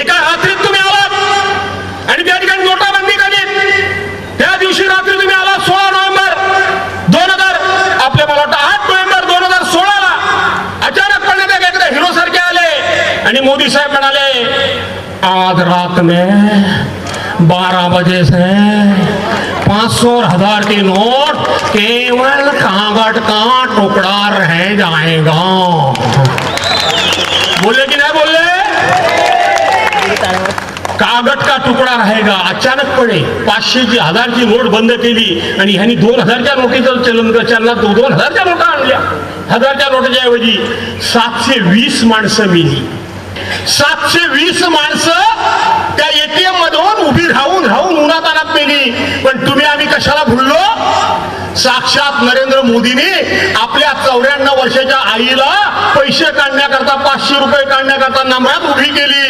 एका रात्रीत तुम्ही आलात आणि त्या ठिकाणी नोटाबंदी केली त्या दिवशी रात्री तुम्ही आला सोळा नोव्हेंबर दोन हजार आपले मला वाटतं आठ नोव्हेंबर दोन हजार सोळाला. अचानकपणे ते एकदा हिरो सारखे आले आणि मोदी साहेब म्हणाले आज रात में बारह बजे से पाँच सौ और हजार की नोट केवल कागज का टुकड़ा रह जाएगा. बोले कि नहीं बोले? कागद का तुकडा राहेगा अचानकपणे पाचशेची हजारची नोट बंद केली आणि ह्यांनी दोन हजारच्या नोटीचं चलन दोन हजारच्या नोटा आणल्या. हजारच्या नोटाच्या ऐवजी सातशे वीस माणसं मिली. सातशे वीस माणसं त्या एटीएम मधून उभी राहून राहून उन्हातानात मेली. पण तुम्ही आम्ही कशाला भुललो? साक्षात नरेंद्र मोदींनी आपल्या चौऱ्याण्णव वर्षाच्या आईला पैसे काढण्याकरता पाचशे रुपये काढण्याकरता नम्रात उभी केली.